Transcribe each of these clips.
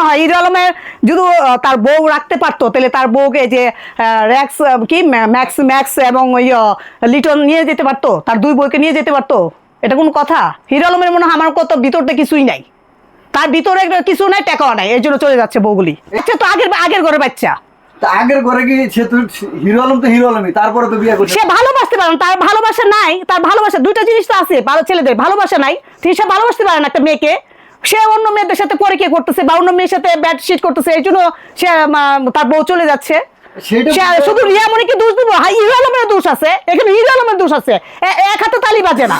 মনে হয় হিরো আলমের যদি তার বউ রাখতে পারতো তাহলে তার বউকে যে র্যাক্স কি ম্যাক্স ম্যাক্স এবং ওই লিটন নিয়ে যেতে পারতো তার দুই বউকে নিয়ে যেতে পারতো এটা কোনো কথা? হিরো আলমের মনে হয় আমার কত ভিতরতে কিছুই নাই। তার ভিতরে কিছু নাই টাকাও নাই এর জন্য চলে যাচ্ছে বউগুলি। আচ্ছা তো আগের আগের ঘরে বাচ্চা। আগের ঘরে কি সে তো হিরো আলম তো হিরো আলমই তারপরে তো বিয়ে করছে? সে ভালোবাসতে পারে না তার ভালোবাসা নাই তার ভালোবাসা দুইটা জিনিস তো আছে ভালো ছেলেদের ভালোবাসা নাই তিনি সে ভালোবাসতে পারে না একটা মেয়েকে। সে অন্য মেয়েদের সাথে পরে কে করতেছে? বা অন্য মেয়ের সাথে ব্যাট শিট করতেছে? এই জন্য সে তার বউ চলে যাচ্ছে। সে শুধু রিয়া মনিকে দোষ দিব? হাই আলমের দোষ আছে। এখানে হিরো আলমের দোষ আছে। এক হাতে তালি বাজে না।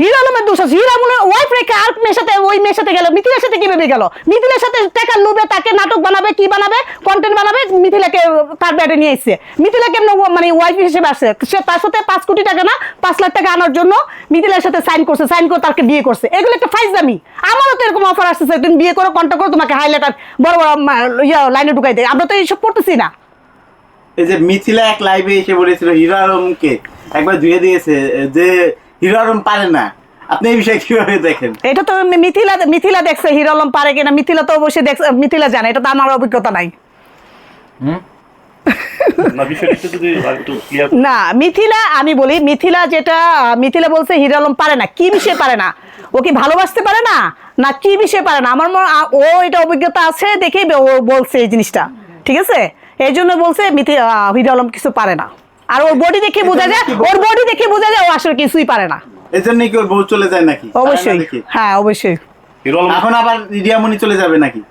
হিরো আলমের দোষ আছে। হিরো আলমের ওয়াইফ রেখে আর মেয়ের সাথে ওই মেয়ের সাথে গেল? মিথিলের সাথে কীভাবে গেল? মিথিলের সাথে টাকা লোভে তাকে নাটক বানাবে, কি বানাবে কন্টেন্ট বানাবে, মিথিলাকে তার ব্যাটে নিয়ে এসছে। মিথিলা কেমন মানে ওয়াইফ হিসেবে আসছে? সে তার সাথে পাঁচ কোটি টাকা না, পাঁচ লাখ টাকা আনার জন্য মিথিলার সাথে সাইন করছে সাইন করে তাকে বিয়ে করছে। এগুলো একটা ফাইজদামি আমারও তো এরকম অফার আসতেছে, তুমি বিয়ে করো কন্ট্যাক্ট করো, তোমাকে হাইলাইটার বড় বড় ইয়া লাইনে ঢুকাই দেয়। আমরা তো এইসব করতেছি না। এই যে মিথিলা এক লাইভে এসে বলেছিল, হিরো আলমকে একবার ধুয়ে দিয়েছে, যে হিরো আলম পারে না। আপনি এই বিষয়ে কীভাবে দেখেন? এটা তো মিথিলা মিথিলা দেখছে হিরো আলম পারে কিনা মিথিলা তো অবশ্যই দেখছে মিথিলা জানে এটা তো আমার অভিজ্ঞতা নাই। না মিথিলা আমি বলি মিথিলা যেটা মিথিলা বলছে হিরো আলম পারে না কি বিষয়ে পারে না? ও কি ভালোবাসতে পারে না? না কি বিষয়ে পারে না? আমার মনে ও এটা অভিজ্ঞতা আছে দেখেই ও বলছে এই জিনিসটা ঠিক আছে? এই জন্য বলছে মিথি আহ, হিরো আলম কিছু পারে না। আর ওর বডি দেখে বোঝা যায় ওর বডি দেখে বোঝা যায় ও আসলে কিছুই পারে না। এই জন্যই কি ওর বউ চলে যায় নাকি? অবশ্যই? হ্যাঁ অবশ্যই। এখন আবার রিয়ামণি চলে যাবে নাকি?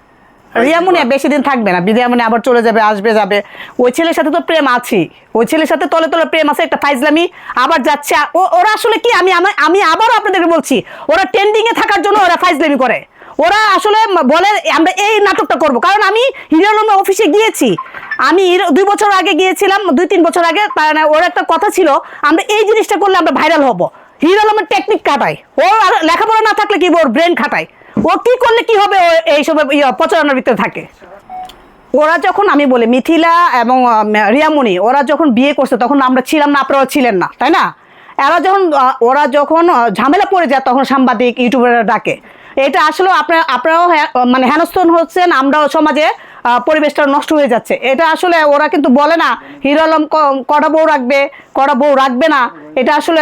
রিয়ামনি বেশি দিন থাকবে না। বিদিয়ামনি আবার চলে যাবে আসবে যাবে। ওই ছেলের সাথে তো প্রেম আছে। ওই ছেলের সাথে তলে তলে প্রেম আছে একটা ফাইজলামি আবার যাচ্ছে। ও- ওরা আসলে কি? আমি আমি- আবারও আপনাদেরকে বলছি ওরা ট্রেন্ডিং এ থাকার জন্য ওরা ফাইজলামি করে। ওরা আসলে বলে আমরা এই নাটকটা করব। কারণ আমি হিরো অফিসে গিয়েছি। আমি দুই বছর আগে গিয়েছিলাম দুই তিন বছর আগে তার মানে ওর একটা কথা ছিল আমরা এই জিনিসটা করলে আমরা ভাইরাল হব। হিরো আলমের টেকনিক খাটায় ও লেখাপড়া না থাকলে কি ওর ব্রেন খাটায়। ও কি করলে কি হবে? ও এইসব ইয়ে, প্রচারণার ভিতরে থাকে। ওরা যখন আমি বলি মিথিলা এবং রিয়ামণি ওরা যখন বিয়ে করছে তখন আমরা ছিলাম না আপনারা ছিলেন না তাই না? এরা যখন ওরা যখন ঝামেলা পড়ে যায় তখন সাংবাদিক ইউটিউবাররা ডাকে। এটা আসলে আপনার আপনারাও হ্যা- মানে হেনস্থন হচ্ছেন আমরাও সমাজে পরিবেশটা নষ্ট হয়ে যাচ্ছে। এটা আসলে ওরা কিন্তু বলে না হিরো আলম ক- কটা বউ রাখবে কটা বউ রাখবে না। এটা আসলে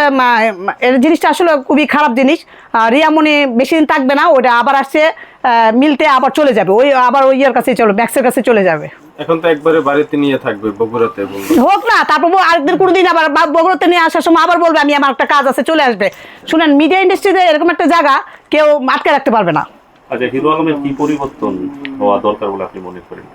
জিনিসটা আসলে খুবই খারাপ জিনিস। আহ, রিয়ামণি বেশি দিন থাকবে না ওটা আবার আসছে মিলতে আবার চলে যাবে। ওই আবার ওই ইয়ের কাছে চলে ম্যাক্সের কাছে চলে যাবে। এখন তো একবারে বাড়িতে নিয়ে থাকবে বগুড়াতে হোক না তারপর আরেকদিন কোনোদিন আবার বগুড়াতে নিয়ে আসার সময় আবার বলবে আমি আমার একটা কাজ আছে চলে আসবে। শুনেন মিডিয়া ইন্ডাস্ট্রিতে এরকম একটা জায়গা কেউ আটকে রাখতে পারবে না। আচ্ছা হিরো আলমের কি পরিবর্তন? হওয়া দরকার বলে আপনি মনে করেন?